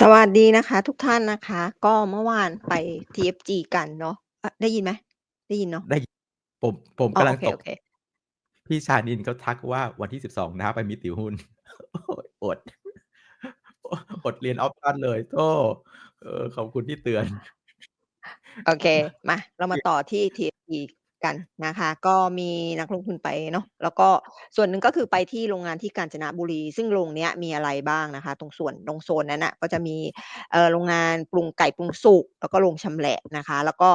สวัสดีนะคะ ทุกท่านนะคะ ก็เมื่อวานไป TFG กันเนาะอได้ยินไหม?ได้ยินเนาะ?ได้ผมผมอ๋อกำโลอังเคตกๆพี่ชานินเขาทักว่า"วันที่12น้าไปมีตติวหุ้น"โอ๊ยอดออดเรียนออปชันเลยโธ่เออขอบคุณที่เตือน โอเค มา เรามาเกต่อที่ TFG กันนะคะ ก็มีนักลงทุนไปเนาะแล้วก็ส่วนหนึ่งก็คือไปที่โรงงานที่กาญจนบุรี ซึ่งโรงเนี้ยมีอะไรบ้างนะคะ ตรงส่วนตรงโซนนั้นน่ะก็จะมีเอ่อโรงงานปรุงไก่ปรุงสุกแล้วก็โรงชำแหละนะคะ แล้วก็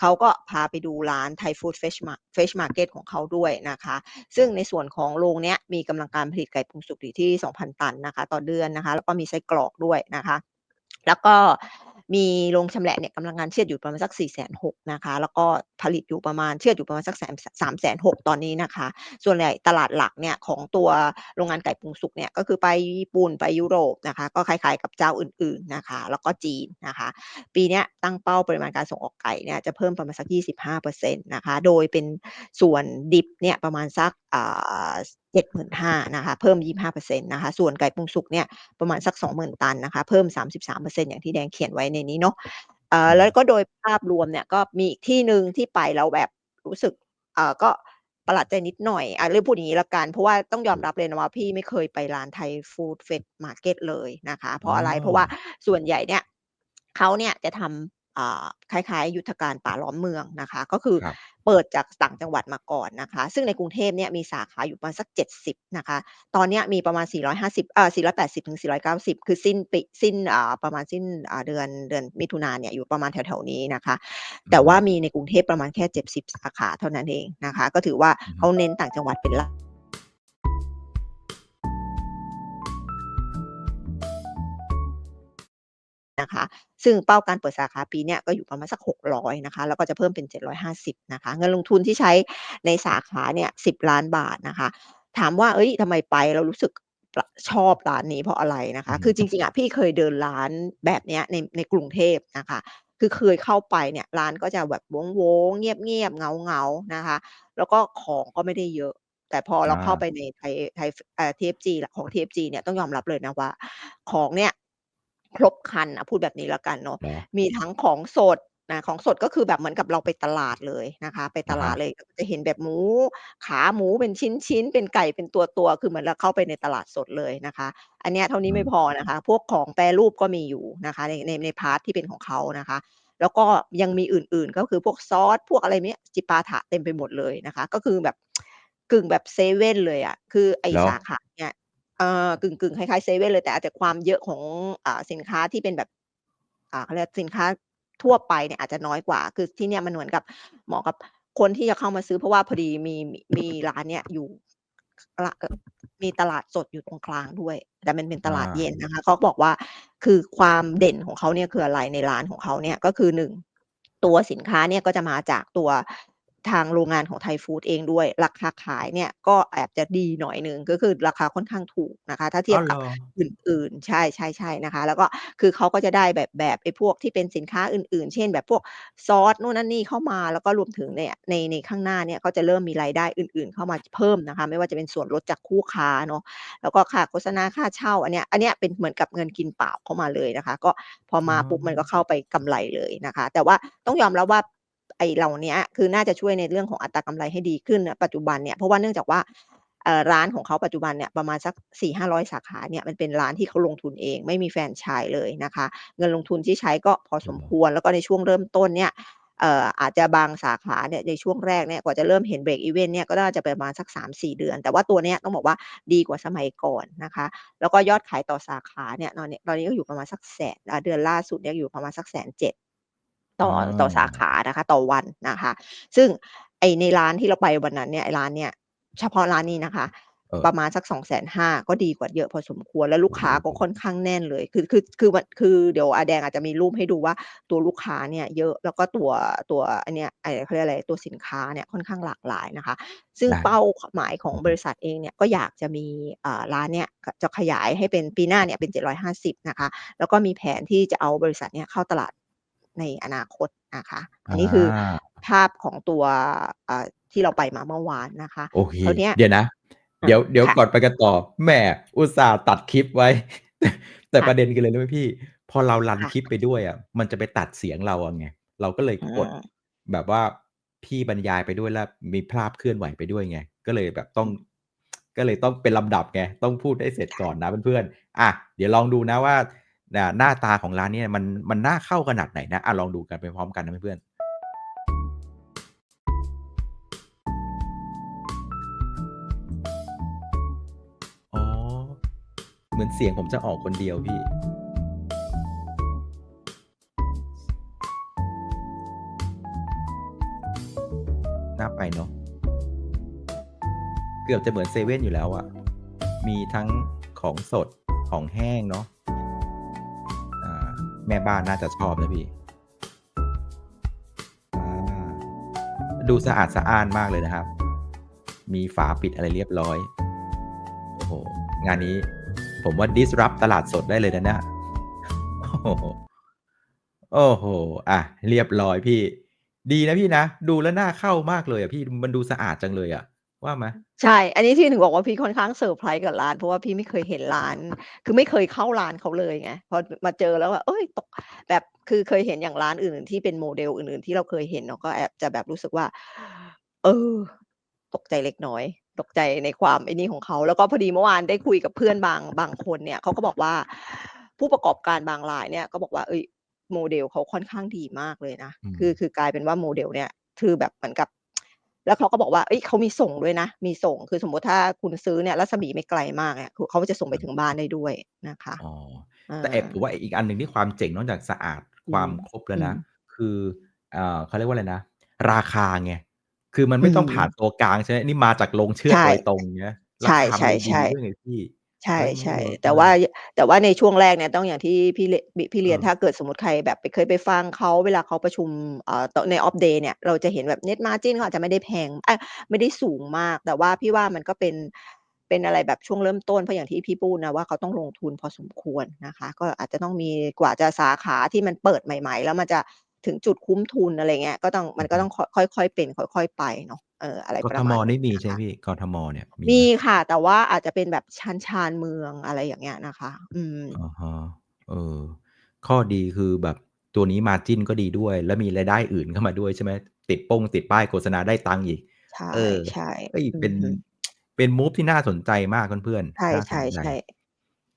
เขาก็พาไปดูร้านไทยฟู้ด Fresh มา Fresh Market ของเขาด้วยนะคะ ซึ่งในส่วนของโรงเนี้ยมีกำลังการผลิตไก่ปรุงสุกอยู่ที่ 2,000 ตันนะคะ ต่อเดือนนะคะ แล้วก็มีไส้กรอกด้วยนะคะ แล้วก็ มีโรงชำแหละเนี่ยกำลังการเชือดอยู่ประมาณสัก460,000นะคะ แล้วก็ผลิตอยู่ประมาณเชือดอยู่ประมาณสักแสนส360,000ตอนนี้นะคะ ส่วนใหญ่ตลาดหลักเนี่ยของตัวโรงงานไก่ปรุงสุกเนี่ยก็คือไปญี่ปุ่นไปยุโรปนะคะ ก็คล้ายๆกับเจ้าอื่นๆนะคะ แล้วก็จีนนะคะ ปีนี้ตั้งเป้าปริมาณการส่งออกไก่เนี่ยจะเพิ่มประมาณสัก 25%นะคะ โดยเป็นส่วนดิบเนี่ยประมาณสักอ่า75,000นะคะ เพิ่ม25%นะคะ ส่วนไก่ปรุงสุกเนี่ยประมาณสัก20,000ตันนะคะ เพิ่ม33%อย่างที่แดงเขียนไว้ในนี้เนาะเอ่อแล้วก็โดยภาพรวมเนี่ยก็มีอีกที่หนึ่งที่ไปแล้วแบบรู้สึกเอ่อก็ประหลาดใจนิดหน่อยอ่าเรียกพูดอย่างงี้แล้วกัน เพราะว่าต้องยอมรับเลยนะว่าพี่ไม่เคยไปร้านไทยฟูด Fresh Market เลยนะคะ เพอ๋ราะอะไรเพราะว่าอส่วนใหญ่เนี่ยเขาเนี่ยจะทำอ่า คล้ายๆ ยุทธการป่าล้อมเมืองนะคะ ก็คือครับ เปิดจากต่างจังหวัดมาก่อนนะคะ ซึ่งในกรุงเทพเนี่ยมีสาขาอยู่ประมาณสัก 70 นะคะ ตอนเนี้ยมีประมาณ 450เอ่อ480-490 คือสิ้นปิสิ้นอ่าประมาณสิ้นอ่าเดือนเดือนมิถุนาเนี่ยอยู่ประมาณแถวๆนี้นะคะ อืแต่ว่ามมีในกรุงเทพประมาณแค่ 70 สาขาเท่านั้นเองนะคะ ก็ถือว่าอือเฮขึาเน้นต่างจังหวัดเป็นหลัก นะคะ ซึ่งเป้าการเปิดสาขาปีเนี้ยก็อยู่ประมาณสัก 600นะคะ แล้วก็จะเพิ่มเป็น 750 นะคะ เงินลงทุนที่ใช้ในสาขาเนี่ย 10,000,000บาทนะคะ ถามว่าเฮ้ยทำไมไปแล้วรู้สึกปชอบร้านนี้เพราะอะไรนะอคืะอฮคือจึริงๆอะพี่เคยเดินร้านแบบเนี้ยในในกรุงเทพนะคะ คือเคยเข้าไปเนี่ยร้านก็จะแบบโว้งๆเงียบๆเหงาๆนะคะ แล้วก็ของก็ไม่ได้เยอะ แต่พออเราเข้าไปาในไทยไทยฟเอ่อ TFG ลของ TFG เนี่ยต้องยอมรับเลยนะว่า ของเนี่ย ครบครันอะพูดแบบนี้แล้วกันเนาะเหรอ?มีทั้งของสดนะของสดก็คือแบบเหมือนกับเราไปตลาดเลยนะคะ ไปอตะฮลาดะเลยจะเห็นแบบหมู ขาหมูเป็นชิ้นๆเป็นไก่เป็นตัวๆคือเหมือนเราเข้าไปในตลาดสดเลยนะคะ อันเนี้ยเท่าอนี้ไม่ืมพอนะคะ พวกของแปรรูปก็มีอยู่นะคะ ในในในพาร์ตที่เป็นของเขานะคะ แล้วก็ยังมีอื่นๆก็คือพวกซอสพวกอะไรเนี้ยจิปาถะเต็มไปหมดเลยนะคะ ก็คือแบบกึ่งแบบเซเว่นเลยอะคือไอ้เหรอ?สาขาเนี่ย เออกึ่งๆคล้ายๆเซเว่นเลยแต่อาจจะความเยอะของอ่าสินค้าที่เป็นแบบอ่าเขาเรียกสินค้าทั่วไปเนี่ยอาจจะน้อยกว่า คือที่เนี่ยมันเหมือนกับเหมาะกับคนที่จะเข้ามาซื้อเพราะว่าพอดีมีมีร้านเนี้ยอยู่มีตลาดสดอยู่ตรงกลางด้วย แต่มันเป็นตลาดเย็นนะคะเขาบอกว่าคือความเด่นของเขาเนี่ยคืออะไรในร้านของเขาเนี่ยก็คือ1ตัวสินค้าเนี่ยก็จะมาจากตัว ทางโรงงานของไทยฟูดเองด้วย ราคาขายเนี่ยก็แอบจะดีหน่อยหนึ่งก็คือราคาค่อนข้างถูกนะคะ ถ้าเทอี้ยาวบเหรอ?กับอื่นๆ ใช่ๆๆนะคะ แล้วก็คือเขาก็จะได้แบบแบบไอ้พวกที่เป็นสินค้าอื่นๆ เช่น แบบพวกซอสนู่นนั่นนี่เข้ามาแล้วก็รวมถึงเนี่ยในในข้างหน้าเนี่ยก็จะเริ่มมีรายได้อื่น ๆ เข้ามาจเพิ่มนะคะ ไม่ว่าจะเป็นส่วนลดจากคู่ค้าเนาะแล้วก็ค่าโฆษณาค่าเช่าอันเนี้ยอันเนี้ยเป็นเหมือนกับเงินกินเปล่าเข้ามาเลยนะคะ ก็พออ๋มาปุ๊บมันก็อเข้าไปกำไรเลยนะคะ แต่ว่าต้องยอมรับว่า ไอเหล่าเนี้ยคือน่าจะช่วยในเรื่องของอัตรากำไรให้ดีขึ้นปัจจุบันเนี่ยเพราะว่าเนื่องจากว่าร้านของเขาปัจจุบันเนี่ยประมาณสัก 4 5 0 0 สาขาเนี่ยมันเป็นร้านที่เขาลงทุนเอง ไม่มีแฟรนชส์เลยนะคะ เงินลงทุนที่ใช้ก็พอสมควรแล้วก็ในช่วงเริ่มต้นเนี่ยอาจจะบางสาขาเนี่ยในช่วงแรกเนี่ยกว่าจะเริ่มเห็น break even เนี่ยก็น่าจะประมาณสัก 3-4 เดือน แต่ว่าตัวเนี้ยต้องบอกว่าดีกว่าสมัยก่อนนะคะ แล้วก็ยอดขายต่อสาขาเนี่ยตอนนี้ตอนนี้ก็อยู่ประมาณสัก100,000อ่าเดือนล่าสุดเนี่ยอยู่ประมาณสัก107,000อ ต๋่อต่อสาอขานะคะ ต่อวันนะคะ ซึ่งไอ้ในร้านที่เราไปวันนั้นเนี่ยไอ้ร้านเนี่ยเฉพาะร้านนี้นะคะเออประมาณสัก250,000ก็ดีกว่าเยอะพอสมควรแล้วลูโกอ้ค้าก็โค่อนฮข้างแน่นเลย คือคือคือมันคือเดี๋ยวอาแดงอาจจะมีรูปให้ดูว่าตัวลูกค้าเนี่ยเยอะแล้วก็ตัวตัวไอ้เนี่ยไอ้เขาเรียกอะไรตัวสินค้าเนี่ยค่อนข้างหลากหลายนะคะ ซึ่งได้เป้าขหมายขออือฮึงบริษัทเองเนี่ยก็อยากจะมีอ่าร้านเนี่ยกจะขยายให้เป็นปีหน้าเนี่ยเป็น 750 นะคะ แล้วก็มีแผนที่จะเอาบริษัทเนี้ยเข้าตลาด ในอนาคตนะคะออันนี้คือาภาพของตัวอ่าที่เราไปมาเมื่อวานนะคะโอเคคราวเนี้ยเดี๋ยวนะอเดี๋ายวเดี๋ยวค่ก่อะนไปกันต่อแหมอุตส่าห์ตัดคลิปไว้ แต่ค่ปะระเด็นคืออะไรรู้ไหมพี่ พอเรารันค่คลิปะไปด้วยอะมันจะไปตัดเสียงเราอะไงเราก็เลยอืกดมแบบว่าพี่บรรยายไปด้วยแล้วมีภาพเคลื่อนไหวไปด้วยไง ก็เลยแบบต้อองืมก็เลยต้องเป็นลำดับไงต้องพูดให้เสร็จใชก่อน่นะเพื่อนๆอะเดี๋ยวลองดูนะว่าน่ะ หน้าตาของร้านนี้มันมันน่าเข้าขนาดไหนนะอะลองดูกันไปพร้อมกันนะเพื่อนอ๋อเหมือนเสียงผมจะออกคนเดียวพี่ น่าไปเนาะ เกือบจะเหมือนเซเว่นอยู่แล้วอะมีทั้งของสดของแห้งเนาะ แม่บ้านน่าจะชอบนะพี่อาดูสะอาดสะอ้านมากเลยนะครับ มีฝาปิดอะไรเรียบร้อย โอ้โฮงานนี้ ผมว่า disrupt ตลาดสดได้เลยนะเนี่ยโอ้โฮโอ้โฮอะเรียบร้อยพี่ ดีนะพี่นะ ดูแล้วน่าเข้ามากเลยอะพี่ มันดูสะอาดจังเลยอะ ว่าไหม?ใช่ อันนี้ที่ถึงบอกว่าพี่ค่อนข้างเซอร์ไพรส์กับร้าน เพราะว่าพี่ไม่เคยเห็นร้าน คือไม่เคยเข้าร้านเขาเลยไง พอ มาเจอแล้วแบบ เฮ้ย ตก แบบ คือเคยเห็นอย่างร้านอื่นๆที่เป็น model อื่น ๆ ที่เราเคยเห็นเนาะ ก็แอบจะแบบรู้สึกว่า เออ ตกใจเล็กน้อย ตกใจในความไอ้นี่ของเขา แล้วก็พอดีเมื่อวานได้คุยกับเพื่อนบาง บางคนเนี่ย เขาก็บอกว่า ผู้ประกอบการบางรายเนี่ย ก็บอกว่า เฮ้ย model เขาค่อนข้างดีมากเลยนะคืออืมคือกลายเป็นว่า model เนี่ย คือแบบเหมือนกับ แล้วเขาก็บอกว่าเฮ้ยเขามีส่งด้วยนะ มีส่งคือสมมุติถ้าคุณซื้อเนี่ยรัศมีไม่ไกลมากเนี่ยคือเขาจะส่งไปครับถึงบ้านได้ด้วยนะคะอ๋อเอแต่แอบผมอว่าอีกอันหนึ่งที่ความเจ๋งนอกจากสะอาดอืมความครบแลอ้ืวนะมคืออ่าเขาเรียกว่าอะไรนะ ราคาไงคือมันอืไม่ต้องผ่านมตัวกลางใช่ไหมนี่มาจากโรงเชืใอชดโ่ดยตรงเงี้ยใราคามันเลยชดี่ด้วยไงๆพี่ๆ ใชเออ่ๆแต่เอว่าอยแต่ว่าในช่วงแรกเนี่ย ต้องอย่างที่พี่เล บิ พี่เรียนเออถ้าเกิดสมมุติใครแบบไป เคยไปฟังเขาเวลาเขาประชุมอ่าตใน off day เนี่ย เราจะเห็นแบบ Net margin เขาอาจจะไม่ได้แพง เอ๊ย ไม่ได้สูงมาก แต่ว่าพี่ว่ามันก็เป็น เป็นอะไรแบบช่วงเริ่มต้น เพราะอย่างที่พี่พูดนะว่า เขาต้องลงทุนพอสมควรนะคะ ก็อาจจะต้องมี กว่าจะสาขาที่มันเปิดใหม่ ๆ แล้วมันจะ ถึงจุดคุ้มทุนอะไรอย่างเงี้ยก็ต้องมอัือฮนก็ต้ึองคค่อยๆเป็นค่อยๆไปเนาะเอออะไรกทม.นประมาณนีี้่มีนะคใช่ไหมะพี่?กทม.เนี่ยมีมไีหม?ค่ะ แต่ว่าอาจจะเป็นแบบชานๆเมืองอะไรอย่างเงี้ยนะคะ อืมอะฮะเออ ข้อดีคือแบบตัวนี้ margin ก็ดีด้วย แล้วมีรายได้อื่นเข้ามาด้วยใช่ไหมติดป้งติดป้ายโฆษณาได้ตังค์อีกใช่เออเฮ้ยๆอืเป็นอฮึเป็นมูฟที่น่าสนใจมากเพื่อนใๆน่าชสนใจ่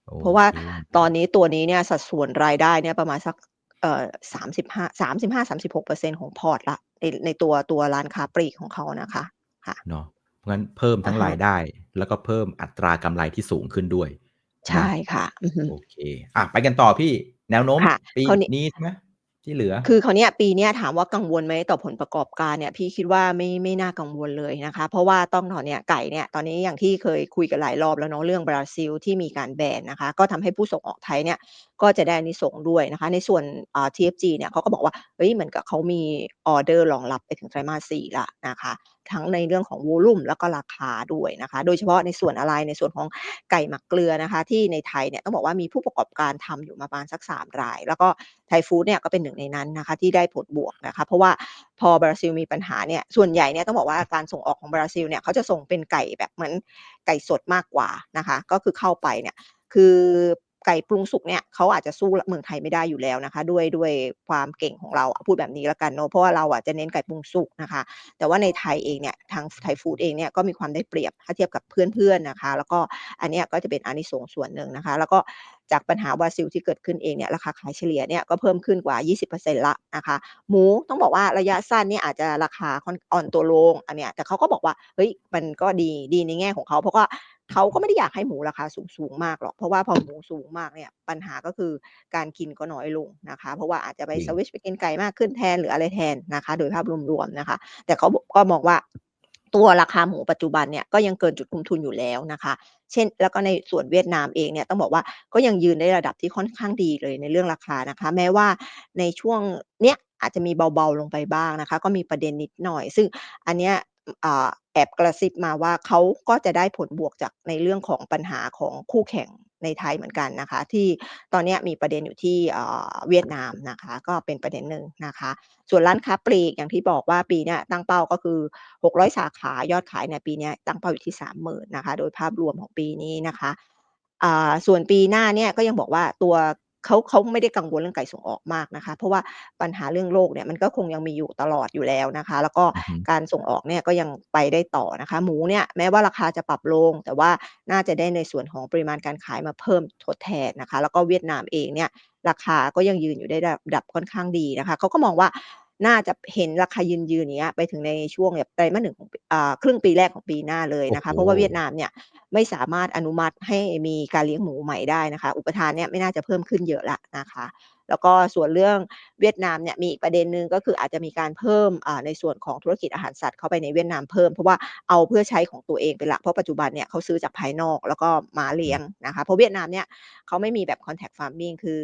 โอๆๆเพราะว่าเคตอนนี้ตัวนี้เนี่ยสัดส่วนรายได้เนี่ยประมาณสัก เอ่อ35 35-36%ของพอร์ตแล้วในในตัวตัวร้านค้าปลีกของเขานะคะค่ะเนาะเพราะงั้นเพิ่มอทั้ะงฮรายะได้ แล้วก็เพิ่มอัตรากำไรที่สูงขึ้นด้วย ใช่นะค่ะอือฮึโอเคอะไปกันต่อพี่แนวโน้มค่ะปีคราวนี้นี้ใช่ไหม?ที่เหลือ คือคราวเนี้ยปีเนี้ยถามว่ากังวลไหมต่อผลประกอบการเนี่ย พี่คิดว่าไม่ไม่น่ากังวลเลยนะคะ เพราะว่าต้องตอนเนี้ยไก่เนี่ยตอนนี้อย่างที่เคยคุยกันหลายรอบแล้วเนาะเรื่องบราซิลที่มีการแบนนะคะ ก็ทำให้ผู้ส่งออกไทยเนี่ย ก็จะได้อานิสงส์ด้วยนะคะ ในส่วน TFG เนี่ยเขาก็บอกว่าเฮ้ยเหมือนกับเขามีออเดอร์รองรับไปถึงไตรมาส4แล้วนะคะ ทั้งในเรื่องของ volume แล้วก็ราคาด้วยนะคะ โดยเฉพาะในส่วนอะไรในส่วนของไก่หมักเกลือนะคะ ที่ในไทยเนี่ยต้องบอกว่ามีผู้ประกอบการทำอยู่ประมาณสัก 3 ราย แล้วก็ไทยฟู้ดเนี่ยก็เป็นหนึ่งในนั้นนะคะ ที่ได้ผลบวกนะคะ เพราะว่าพอบราซิลมีปัญหาเนี่ยส่วนใหญ่เนี่ยต้องบอกว่าการส่งออกของบราซิลเนี่ยเขาจะส่งเป็นไก่แบบเหมือนไก่สดมากกว่านะคะ ก็คือเข้าไปเนี่ยคือ ก่ปรุงสุกเนี่ยเขาอาจจะสู้เมืองไทยไม่ได้อยู่แล้วนะคะ ด้วยด้วยความเก่งของเราพูดแบบนี้ล้วกันเนาะเพราะว่าเราอะจะเน้นไก่ปรุงสุกนะคะ แต่ว่าในไทยเองเนี่ยทางไทยฟู้ดเองเนี่ยก็มีความได้เปรียบถ้าเทียบกับเพื่อนๆนะคะ แล้วก็อันเนี้ยก็จะเป็นอานิสงส์ส่วนหนึ่งนะคะ แล้วก็จากปัญหาบราซิลที่เกิดขึ้นเองเนี่ยราคาขายเฉลี่ยเนี่ยก็เพิ่มขึ้นกว่า 20%ล้วนะคะ หมูต้องบอกว่าระยะสั้นเนี่ยอาจจะราคาค่อนอ่อนตัวลงอันเนี้ยแต่เขาก็บอกว่าเฮ้ยมันก็ดีดีในแง่ของเขาเพราะว่า เขาก็ไม่ได้อยากให้หมูราคาสูงๆมากหรอก เพราะว่าพอหมูสูงมากเนี่ยปัญหาก็คือการกินก็น้อยลงนะคะ เพราะว่าอาจจะไปจริงสวิตช์ไปกินไก่มากขึ้นแทนหรืออะไรแทนนะคะ โดยภาพรวมๆนะคะ แต่เขาบก็มองว่าตัวราคาหมูปัจจุบันเนี่ยก็ยังเกินจุดคุ้มทุนอยู่แล้วนะคะ เช่น แล้วก็ในส่วนเวียดนามเองเนี่ยต้องบอกว่าก็ยังยืนในระดับที่ค่อนข้างดีเลยในเรื่องราคานะคะ แม้ว่าในช่วงเนี้ยอาจจะมีเบาๆลงไปบ้างนะคะ ก็มีประเด็นนิดหน่อย ซึ่งอันเนี้ยออ่า แอบกระซิบมาว่าเขาก็จะได้ผลบวกจากในเรื่องของปัญหาของคู่แข่งในไทยเหมือนกันนะคะ ที่ตอนนี้มีประเด็นอยู่ที่เวียดนามนะคะ ก็เป็นประเด็นหนึ่งนะคะ ส่วนร้านค้าปลีกอย่างที่บอกว่าปีนี้ตั้งเป้าก็คือ 600 สาขายอดขายเนี่ยปีนี้ตั้งเป้าอยู่ที่ 30,000นะคะ โดยภาพรวมของปีนี้นะคะส่วนปีหน้าเนี่ยก็ยังบอกว่าตัว เขาเขาไม่ได้กังวลเรื่องไก่ส่งออกมากนะคะ เพราะว่าปัญหาเรื่องโรคเนี่ยมันก็คงยังมีอยู่ตลอดอยู่แล้วนะคะ แล้วก็อือฮึ การส่งออกเนี่ยก็ยังไปได้ต่อนะคะ หมูเนี่ยแม้ว่าราคาจะปรับลง แต่ว่าน่าจะได้ในส่วนของปริมาณการขายมาเพิ่มทดแทนนะคะ แล้วก็เวียดนามเองเนี่ยราคาก็ยังยืนอยู่ได้ระดับค่อนข้างดีนะคะเขาก็มองว่า น่าจะเห็นราคายืนๆอย่างเงี้ยไปถึงในช่วงแบบไตรมาส1ของปีอ่าครึ่งปีแรกของปีหน้าเลยโอ้โฮนะคะ เพราะว่าเวียดนามเนี่ยไม่สามารถอนุมัติให้มีการเลี้ยงหมูใหม่ได้นะคะ อุปทานเนี่ยไม่น่าจะเพิ่มขึ้นเยอะแล้วนะคะ แล้วก็ส่วนเรื่องเวียดนามเนี่ยมีอีกประเด็นหนึ่งก็คืออาจจะมีการเพิ่มอ่าในส่วนของธุรกิจอาหารสัตว์เข้าไปในเวียดนามเพิ่มเพราะว่าเอาเพื่อใช้ของตัวเองเป็นหลักเพราะปัจจุบันเนี่ยเขาซื้อจากภายนอกแล้วก็มาเลี้ยงนะคะเพราะเวียดนามเนี่ยเขาไม่มีแบบ contract farming คือ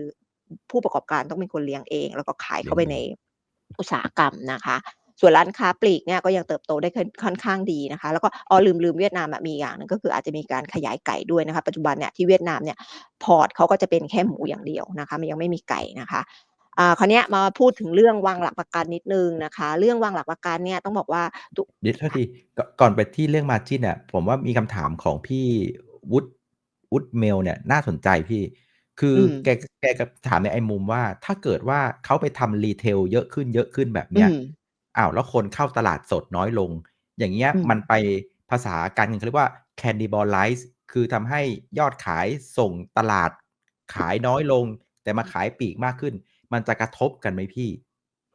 ผู้ประกอบการต้องเป็นคนเลี้ยงเอง แล้วก็ขายเลเขี้าไปในยงเอุตสาหกรรมนะคะส่วนร้านค้าปลีกเนี่ยก็ยังเติบโตได้ค่อนข้างดีนะคะ แล้วก็อ๋อลืมๆเวียดนามมีอย่างนึงก็คืออาจจะมีการขยายไก่ด้วยนะคะ ปัจจุบันเนี่ยที่เวียดนามเนี่ย Port เขาก็จะเป็นแค่หมูอย่างเดียวนะคะมันยังไม่มีไก่นะคะอ่าคราวนี้มาพูดถึงเรื่องวางหลักประกันนิดนึงนะคะ เรื่องวางหลักประกันเนี่ยต้องบอกว่าเดี๋ยวทษทีก่อนไปที่เรื่อง margin อะผมว่ามีคำถามของพี่วุฒิวุฒิเมลเนี่ยน่าสนใจพี่ คืออืแก ม แกจะถามในไอ้มุมว่า ถ้าเกิดว่าเขาไปทำ retail เยอะขึ้น ๆ แบบเนี้ยอืมอ้าว แล้วคนเข้าตลาดสดน้อยลง อย่างเงี้ย อืมมันไป ภาษาการเงินเขาเรียกว่า cannibalize คือทำให้ยอดขายส่งตลาด ขายน้อยลง แต่มาขายปลีกมากขึ้น มันจะกระทบกันไหมพี่?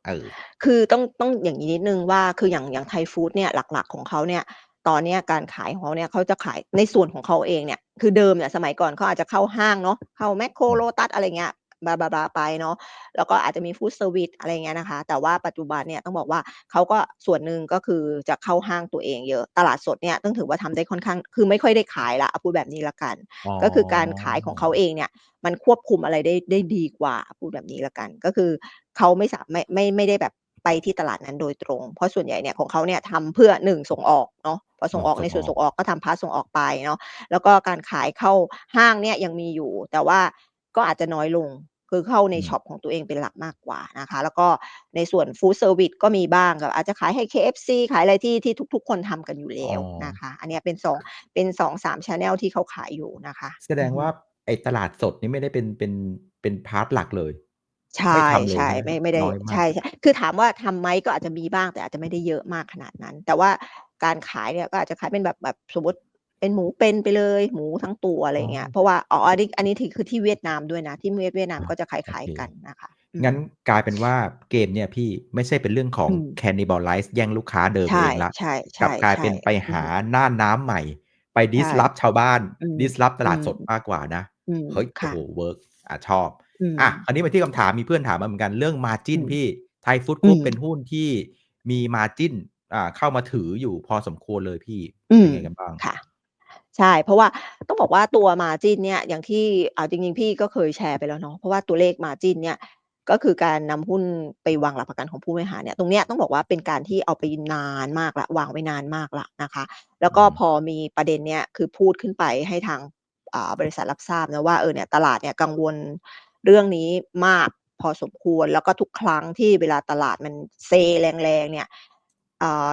เออ คือต้อง ต้องอย่างงี้นิดหนึ่งว่า คืออย่าง อย่างไทยฟูดเนี่ย หลัก ๆ ของเขาเนี่ย ตอนเนี้ยการขายของเขาเนี่ย เขาจะขายในส่วนของเขาเองเนี่ย คือเดิมเนี่ยสมัยก่อนเขาอาจจะเข้าห้างเนาะเข้าแม็กโครอืมโลตัสอะไรเงี้ยบลาๆๆไปเนาะแล้วก็อาจจะมีฟูดเซอร์วิซอะไรอย่างเงี้ยนะคะ แต่ว่าปัจจุบันเนี่ยต้องบอกว่าเขาก็ส่วนหนึ่งก็คือจะเข้าห้างตัวเองเยอะตลาดสดเนี่ยต้องถือว่าทำได้ค่อนข้าง คือไม่ค่อยได้ขายแล้วเอาพูดแบบนี้แล้วกันอ๋ก็คือการขายของเขาอเองเนี่ยมันควบคุมอะไรได้ได้ดีกว่าพูดแบบนี้แล้วกัน ก็คือเขาไม่สาไม่ไม่ไม่ได้แบบ ไปที่ตลาดนั้นโดยตรง เพราะส่วนใหญ่เนี่ยของเขาเนี่ยทำเพื่อ1ส่งออกเนาะพอส่อ๋องออกส่งออกในส่วนส่งออกก็ทำพาร์ตส่งออกไปเนาะแล้วก็การขายเข้าห้างเนี่ยยังมีอยู่ แต่ว่าก็อาจจะน้อยลงคือเข้าในอืมช็อปของตัวเองเป็นหลักมากกว่านะคะ แล้วก็ในส่วนฟูดเซอร์วิซก็มีบ้างแบบอาจจะขายให้ KFC ขายอะไรที่ที่ทุก ๆ คนทำกันอยู่แลอ๋้อวนะคะ อันเนี้ยเป็น2เป็น2-3แชนเนลที่เขาขายอยู่นะคะอือฮแสดงว่าึไอ้ตลาดสดนี่ไม่ได้เป็นเป็นเป็นพาร์ตหลักเลย ใชไม่่ ทำเลยใช่ไหมๆไคมรั่บ?ไม่ได้ น้อยใมชาก่ๆคือถามว่าทำไหม ก็อาจจะมีบ้าง แต่อาจจะไม่ได้เยอะมากขนาดนั้น แต่ว่าการขายเนี่ย ก็อาจจะขายเป็นแบบ แบบสมมุติเป็นหมูเป็นไปเลย หมูทั้งตัว อะไรอ๋อย่างเงี้ย เพราอะว่า อ๋อ อันนี้ อันนี้ที่ คือที่เวียดนามด้วยนะ ที่เวียด เวียดนามอา ก็จะคโอล้าเยคๆกันนะคะ อืงั้นมกลายเป็นว่า เกมเนี่ยพี่ ไม่ใช่เป็นเรื่องขอองืม cannibalize แย่งลูกค้าเดิมใชเอ่ งแล้วใกลับกลายช่เป็นไปๆๆอืหอาฮึน่านน้ำใหม่ ไป ใช่ disrupt ชาวบ้าน อืม disrupt ตอืมลาดสดมากกว่านะ อืม เฮ้ยคโอ้่โฮะเวิร์ก อา ชอบ อือะมคราวนี้มาที่คำถามมีเพื่อนถามมาเหมือนกันเรื่องอื margin มพี่ Thai Food อื Group มเป็นหุ้นที่มี margin อ่าเข้ามาถืออยู่พอสมควรเลยพี่อืมเป็นไงกันบ้าง?ค่ะใช่ เพราะว่าต้องบอกว่าตัว margin เนี่ยอย่างที่อ่าจริงๆ พี่ก็เคยแชร์ไปแล้วเนาะเพราะว่าตัวเลข margin เนี่ยก็คือการนำหุ้นไปวางหลักประกันของผู้บริหารเนี่ยตรงเนี้ยต้องบอกว่าเป็นการที่เอาไปนานมากแล้ววางไว้นานมากแล้วนะคะ แล้วอกื็อฮึพอมีประเด็นเนี้ยคือพูดขึ้นไปให้ทางอ่าบริษัทรับทราบนะว่าเออเนี่ยตลาดเนี่ยกังวล เรื่องนี้มากพอสมควรแล้วก็ทุกครั้งที่เวลาตลาดมันเซแรงๆเนี่ย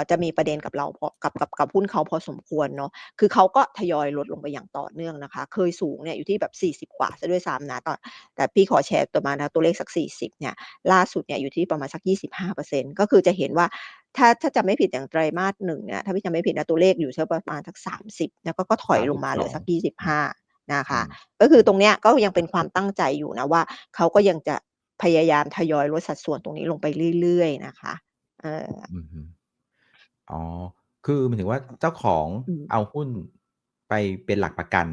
จะมีประเด็นกับเรากับกับกับหุ้นเขาพอสมควรเนาะ คือเขาก็ทยอยลดลงไปอย่างต่อเนื่องนะคะ เคยสูงเนี่ยอยู่ที่แบบ 40 กว่าเสียด้วยซ้ำนะตอนแต่พี่ขอแชร์ประมานะตัวเลขสัก 40 เนี่ย ล่าสุดเนี่ยอยู่ที่ประมาณสัก 25%ก็คือจะเห็นว่าถ้าถ้าจำไม่ผิดอย่างไตรมาส1เนี่ยถ้าพี่จำไม่ผิดนะตัวเลขอยู่สักประมาณสัก 30 แล้วก็ก็ถอยลงมาเหลือสัก 25 นะคอืะมก็คือตรงเนี้ยก็ยังเป็นความตั้งใจอยู่นะว่าเขาก็ยังจะพยายามทยอยลดสัดส่วนตรงนี้ลงไปเรื่อยๆนะคะเอออือฮึอ๋อ คือหมายถึงว่าเจ้าของอืมเอาหุ้นไปเป็นหลักประกัน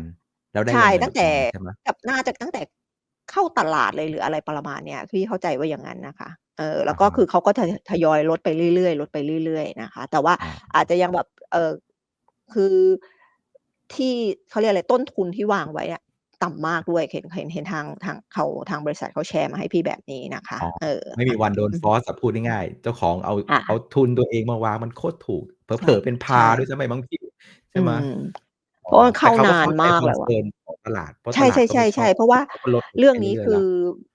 แล้วได้ใช่วงเงินตั้งแตคื่นมาใช่ไหม?แบบน่าจะตั้งแต่เข้าตลาดเลยหรืออะไรประมาณเนี้ยพี่เข้าใจว่าอย่างงั้นนะคะเออแลอ้ะวก็ฮคืะอเขาก็ทยทยอยลดไปเรื่อยๆลดไปเรื่อย ๆ นะคะ แต่ว่าอ๋อาจอจะยังแบบเอ่อคือ ที่เขาเรียกอะไรต้นทุนที่วางไว้อะต่ำมากด้วยเห็นเห็นเห็นทางทางเขาทางบริษัทเขาแชร์มาให้พี่แบบนี้นะคะอ๋อเออไม่มีวันโดนอือฟฮึอร์ซอะพูดง่ายๆเจ้าของเอาค่เอาะทุนตัวเองมาวางมันโคตรถูกเใชผ่ลอๆเป็นใช่ par ด้วยซ้ำไปมั้งพี่ใชอื่ไหม? มอ๋อเพราะมันแเตข่้าเขานก็าเขน้าใจมากแล้วอะ concern ของตลาดเพราะใชตลาดก็ไม่ชอ่บๆๆๆเพราะว่าเขาก็ลดเรื่องนไปเี้รื่อยคๆแืล้วอ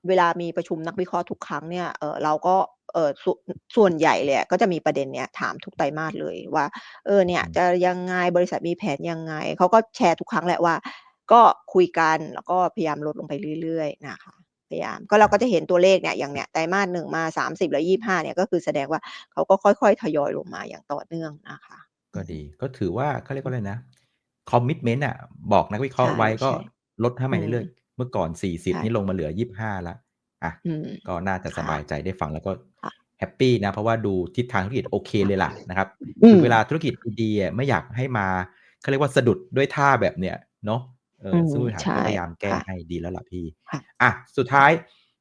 เวลามีประชุมนักวิเคราะห์ทุกครั้งเนี่ยเอ่อเราก็เอ่อส่วนส่วนใหญ่เลยอะก็จะมีประเด็นเนี้ยถามทุกไตรมาสเลยว่า เอออเืนอี่ฮยึจะยังไงบริษัทมีแผนยังไงเขาก็แชร์ทุกครั้งแหละว่า ก็คุยกันแล้วก็พยายามลดลงไปเรื่อยๆนะคะพยายามก็เราก็จะเห็นตัวเลขเนี่ยอย่างเนี้ยไตรมาส1มา30แล้ว25เนี่ยก็คือแสดงว่าเขาก็ค่อยๆ ทยอยลงมาอย่างต่อเนื่องนะคะ ก็ดีก็ถือว่าเขาเรียกว่าอะไรนะ คอมมิตเมนต์อะบอกนักวิเคราะห์ไว้ใชก็่ลดให้ๆมอืาเรื่อยมๆเมื่อก่อนใช่40นี่ลงมาเหลือ25แล้วอะอืมก็น่าจะคส่ะบายใจได้ฟังแล้วก็ค่ะแฮปปีนะ เพราะว่าดูทิศทางธุรกิจโอเคเลยล่ะนะครับอืมคือเวลาธุรกิจดีๆอะไม่อยากให้มาเขาเรียกว่าสะดุดด้วยท่าแบบเนี้ยเนาะเอออืมซึ่งผู้บริหารใช่ก็พยายามแก้ค่ะให้ดีแล้วล่ะพี่ค่ะอะสุดท้าย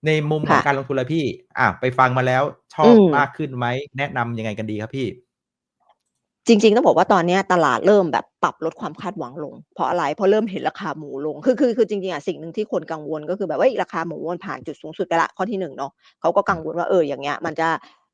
ในมุมขค่องะการลงทุนล่ะพี่อะไปฟังมาแล้วชออืบมมากขึ้นไหม แนะนำยังไงกันดีครับพี่? จริง ๆ ต้องบอกว่าตอนนี้ตลาดเริ่มแบบปรับลดความคาดหวังลง เพราะอะไรเพราะเริ่มเห็นราคาหมูลงคือคือคือจริงๆอะสิ่งหนึ่งที่คนกังวลก็คือแบบเฮ้ยราคาหมูมันผ่านจุดสูงสุดไปละข้อที่หนึ่งเนาะเขาก็กังวลว่าเอออย่างเงี้ยมันจะ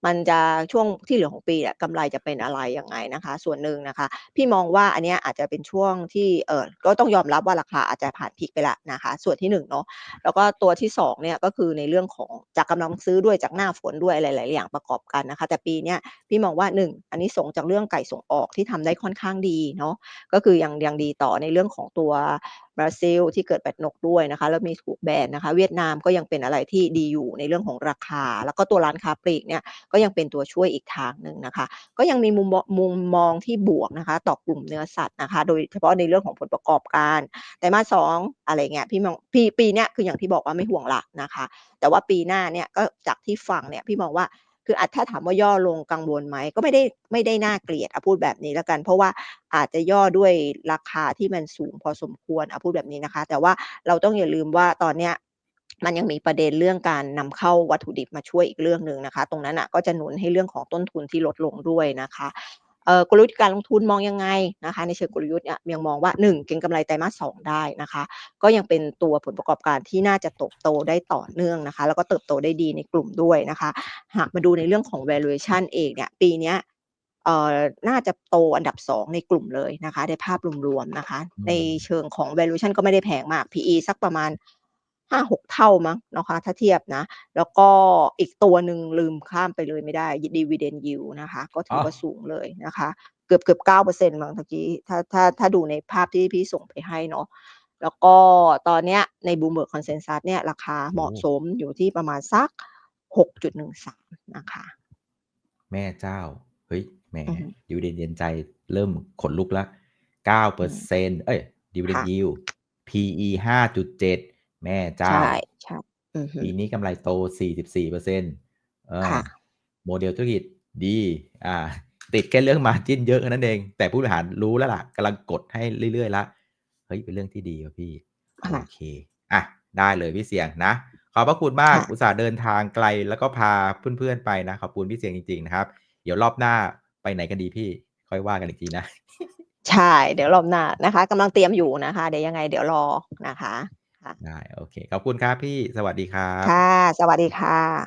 มันจะช่วงที่เหลือของปีอะกำไรจะเป็นอะไรยังไงนะคะ ส่วนหนึ่งนะคะ พี่มองว่าอันเนี้ยอาจจะเป็นช่วงที่เออก็ต้องยอมรับว่าราคาอาจจะผ่านพีกไปล้วนะคะ ส่วนที่1เนาะแล้วก็ตัวที่2เนี่ยก็คือในเรื่องของจากกำลังซื้อด้วยจากหน้าฝนด้วยหลาย ๆ อย่างประกอบกันนะคะ แต่ปีเนี้ยพี่มองว่า 1อานิสงส์จากเรื่องไก่ส่งออกที่ทำได้ค่อนข้างดีเนาะก็คือยังยังดีต่อในเรื่องของตัว บราซิล ที่เกิดแบตนกด้วยนะคะ แล้วมีถูกแบนนะคะ เวียดนามก็ยังเป็นอะไรที่ดีอยู่ในเรื่องของราคา แล้วก็ตัวร้านค้าปลีกเนี่ยก็ยังเป็นตัวช่วยอีกทางหนึ่งนะคะ ก็ยังมีมุมมุมมองที่บวกนะคะ ต่อกลุ่มเนื้อสัตว์นะคะ โดยเฉพาะในเรื่องของผลประกอบการไตรมาส2อะไรเงี้ยพี่มองปีปีเนี้ยคืออย่างที่บอกว่าไม่ห่วงล้วนะคะ แต่ว่าปีหน้าเนี่ยก็จากที่ฟังเนี่ยพี่มองว่า คืออาจถ้าถามว่าย่อลงกังวลไหมก็ไม่ได้ไม่ได้น่าเกลียดอาพูดแบบนี้แล้วกัน เพราะว่าอาจจะย่อด้วยราคาที่มันสูงพอสมควรอาพูดแบบนี้นะคะ แต่ว่าเราต้องอย่าลืมว่าตอนเนี้ยมันยังมีประเด็นเรื่องการนำเข้าวัตถุดิบมาช่วยอีกเรื่องหนึ่งนะคะ ตรงนั้นอะก็จะหนุนให้เรื่องของต้นทุนที่ลดลงด้วยนะคะ กลยุทธ์การลงทุนมองยังไงนะคะ ในเชิงกลยุทธ์เนี่ยยังมองว่า 1 เก็งกำไรไตรมาส2ได้นะคะ ก็ยังเป็นตัวผลประกอบการที่น่าจะเติบโตได้ต่อเนื่องนะคะ แล้วก็เติบโตได้ดีในกลุ่มด้วยนะคะ หากมาดูในเรื่องของ valuation เองเนี่ยปีเนี้ยเอ่อน่าจะโตอันดับ 2 ในกลุ่มเลยนะคะในภาพรวมๆนะคะอืในมเชิงของ valuation ก็ไม่ได้แพงมาก PE สักประมาณ 5-6เท่ามั้งนะคะถ้าเทียบนะ แล้วก็อีกตัวหนึ่งลืมข้ามไปเลยไม่ได้ dividend yield นะคะ ก็ถอ๋ือว่าอสูงเลยนะคะ เกือบๆ9%มั้งตะกี้ถ้าถ้าถ้าดูในภาพที่พี่ส่งไปให้เนาะแล้วก็ตอนเนี้ยใน Bloomberg Consensus เนี่ยราคาเหมาะโอ้สมอยู่ที่ประมาณสัก6.13นะคะ แม่เจ้า เฮ้ยแหมอือฮึ dividend เย็นใจเริ่มขนลุกแล้ว9เปอือร์มเซ็นต์เอ๊ยค่ dividend ะ yield PE 5.7 แม่เจ้ใช่าใช่อือฮึปีนี้กำไรโต 44%เอคอะโมเดลธุรกิจดี อ่า ติดแค่เรื่อง margin เยอะแค่นั้นเอง แต่ผู้บริหารรู้แล้วล่ะกำลังกดให้เรื่อยๆแล้วเฮ้ย เป็นเรื่องที่ดีว่ะพี่คโอะเคอะได้เลยพี่เสียงนะ ขอบพระคุณมาคก่ะอุตส่าห์เดินทางไกลแล้วก็พาเพื่อนๆไปนะ ขอบคุณพี่เสียงจริงๆนะครับ เดี๋ยวรอบหน้าไปไหนกันดีพี่?ค่อยว่ากันอีกทีนะ ใช่ เดี๋ยวรอบหน้านะคะกำลังเตรียมอยู่นะคะ เดี๋ยวยังไงเดี๋ยวรอนะคะ ค่ะ ได้ โอเค ขอบคุณครับพี่ สวัสดีครับ ค่ะ สวัสดีค่ะ